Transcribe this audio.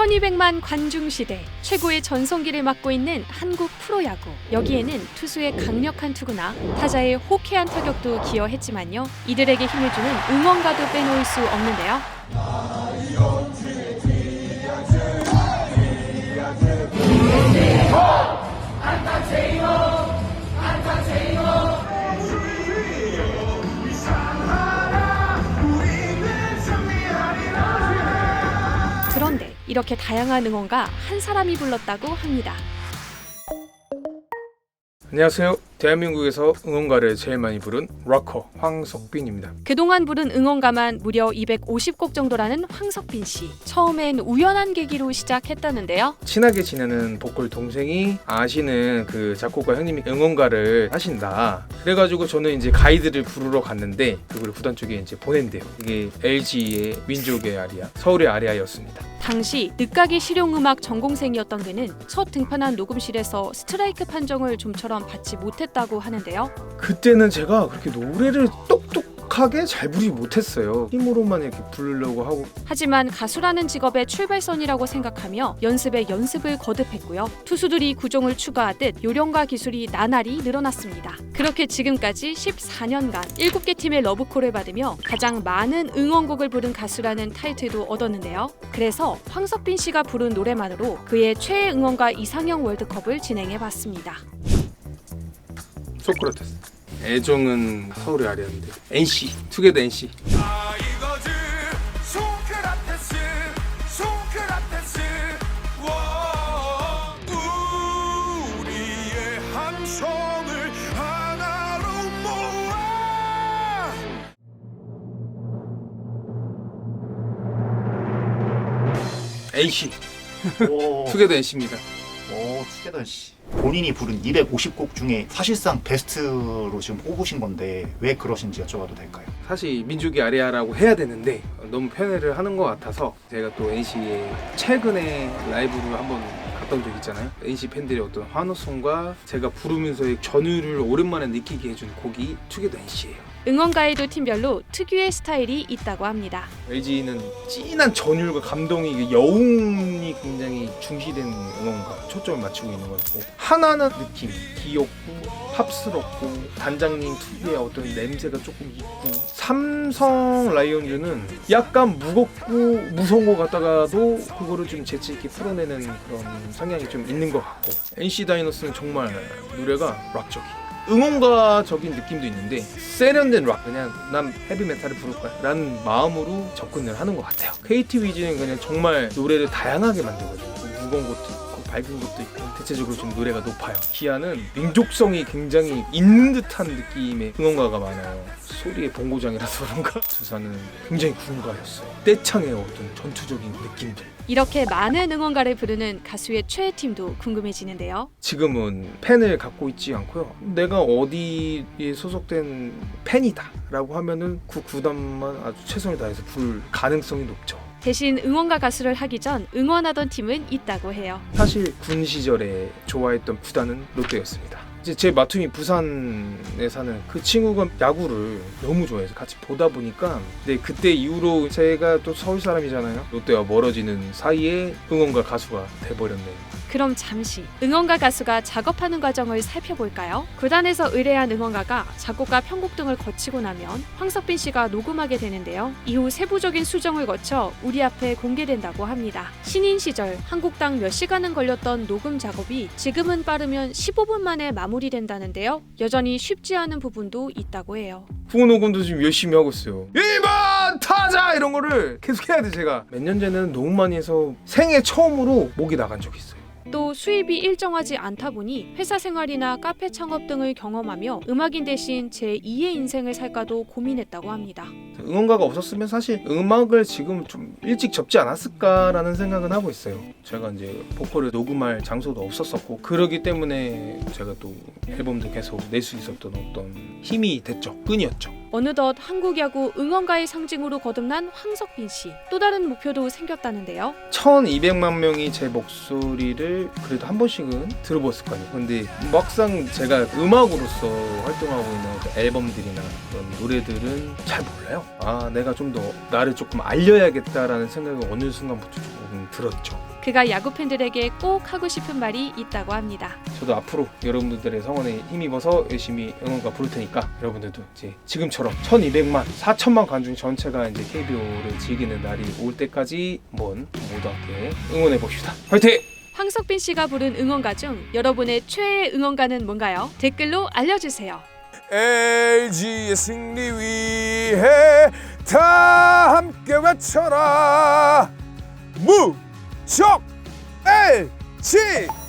1200만 관중 시대 최고의 전성기를 맡고 있는 한국 프로야구. 여기에는 투수의 강력한 투구나 타자의 호쾌한 타격도 기여했지만요. 이들에게 힘을 주는 응원가도 빼놓을 수 없는데요. 그런데 이렇게 다양한 응원가 한 사람이 불렀다고 합니다 안녕하세요. 대한민국에서 응원가를 제일 많이 부른 락커 황석빈입니다. 그동안 부른 응원가만 무려 250곡 정도라는 황석빈 씨. 처음엔 우연한 계기로 시작했다는데요. 친하게 지내는 보컬 동생이 아시는 그 작곡가 형님이 응원가를 하신다. 그래가지고 저는 이제 가이드를 부르러 갔는데 그걸 구단 쪽에 이제 보낸대요. 이게 LG의 민족의 아리아, 서울의 아리아였습니다. 당시 늦가기 실용음악 전공생이었던 그는 첫 등판한 녹음실에서 스트라이크 판정을 좀처럼 받지 못했다고 하는데요. 그때는 제가 그렇게 노래를 똑 똑하게 잘 부르지 못했어요. 힘으로만 이렇게 부르려고 하고 하지만 가수라는 직업의 출발선이라고 생각하며 연습에 연습을 거듭했고요. 투수들이 구종을 추가하듯 요령과 기술이 나날이 늘어났습니다. 그렇게 지금까지 14년간 7개 팀의 러브콜을 받으며 가장 많은 응원곡을 부른 가수라는 타이틀도 얻었는데요. 그래서 황석빈 씨가 부른 노래만으로 그의 최애 응원가 이상형 월드컵을 진행해 봤습니다. 소크라테스. 애정은 서울의 아리아인데 NC 투게더 NC NC 오, 투게더 NC입니다. 오 투게더 씨. 본인이 부른 250곡 중에 사실상 베스트로 지금 뽑으신 건데 왜 그러신지 여쭤봐도 될까요? 사실 민족이 아리아라고 해야 되는데 너무 편애를 하는 것 같아서 제가 또 NC에 최근에 라이브를 한번 갔던 적 있잖아요. NC 팬들의 어떤 환호성과 제가 부르면서의 전율을 오랜만에 느끼게 해준 곡이 투게더 NC예요. 응원가에도 팀별로 특유의 스타일이 있다고 합니다. LG는 진한 전율과 감동이 여운이 굉장히 중시된 응원가 초점을 맞추고 있는 것 같고 하나는 느낌 귀엽고 팝스럽고 단장님 특유의 어떤 냄새가 조금 있고 삼성 라이온즈는 약간 무겁고 무서운 것 같다가도 그거를 좀 재치 있게 풀어내는 그런 성향이 좀 있는 것 같고 NC 다이노스는 정말 노래가 락적이에요. 응원가적인 느낌도 있는데 세련된 락 그냥 난 헤비메탈을 부를 거야 라는 마음으로 접근을 하는 것 같아요. KT 위즈는 그냥 정말 노래를 다양하게 만들거든요 무거운 것도 밝은 것도 있고 대체적으로 좀 노래가 높아요 기아는 민족성이 굉장히 있는 듯한 느낌의 응원가가 많아요 소리의 본고장이라서 그런가 두산은 굉장히 군가였어요 떼창의 어떤 전투적인 느낌들 이렇게 많은 응원가를 부르는 가수의 최애 팀도 궁금해지는데요. 지금은 팬을 갖고 있지 않고요. 내가 어디에 소속된 팬이다 라고 하면은 그 구단만 아주 최선을 다해서 부를 가능성이 높죠. 대신 응원가 가수를 하기 전 응원하던 팀은 있다고 해요. 사실 군 시절에 좋아했던 구단은 롯데였습니다. 이제 제 마툼이 부산에 사는 그 친구가 야구를 너무 좋아해서 같이 보다 보니까 근데 그때 이후로 제가 또 서울 사람이잖아요. 롯데와 멀어지는 사이에 응원가 가수가 돼버렸네요. 그럼 잠시 응원가 가수가 작업하는 과정을 살펴볼까요? 구단에서 의뢰한 응원가가 작곡가 편곡 등을 거치고 나면 황석빈 씨가 녹음하게 되는데요. 이후 세부적인 수정을 거쳐 우리 앞에 공개된다고 합니다. 신인 시절 한국당 몇 시간은 걸렸던 녹음 작업이 지금은 빠르면 15분 만에 마무리된다는데요. 여전히 쉽지 않은 부분도 있다고 해요. 후원 녹음도 지금 열심히 하고 있어요. 1번 타자 이런 거를 계속 해야 돼 제가. 몇 년 전에는 너무 많이 해서 생애 처음으로 목이 나간 적이 있어요. 또 수입이 일정하지 않다 보니 회사 생활이나 카페 창업 등을 경험하며 음악인 대신 제 2의 인생을 살까도 고민했다고 합니다. 응원가가 없었으면 사실 음악을 지금 좀 일찍 접지 않았을까라는 생각은 하고 있어요. 제가 이제 보컬을 녹음할 장소도 없었었고 그러기 때문에 제가 또 앨범도 계속 낼 수 있었던 어떤 힘이 됐죠. 끈이었죠. 어느덧 한국 야구 응원가의 상징으로 거듭난 황석빈 씨. 또 다른 목표도 생겼다는데요. 1200만 명이 제 목소리를 그래도 한 번씩은 들어봤을 거 아니에요. 근데 막상 제가 음악으로서 활동하고 있는 앨범들이나 그런 노래들은 잘 몰라요. 아, 내가 좀 더 나를 조금 알려야겠다라는 생각을 어느 순간부터 조금 음, 들었죠. 그가 야구 팬들에게 꼭 하고 싶은 말이 있다고 합니다. 저도 앞으로 여러분들의 성원에 힘입어서 열심히 응원가 부를 테니까 여러분들도 이제 지금처럼 1200만, 4천만 관중 전체가 이제 KBO를 즐기는 날이 올 때까지 한번 모두 함께 응원해 봅시다. 화이팅! 황석빈 씨가 부른 응원가 중 여러분의 최애 응원가는 뭔가요? 댓글로 알려주세요. LG의 승리 위해 다 함께 외쳐라 무적 LG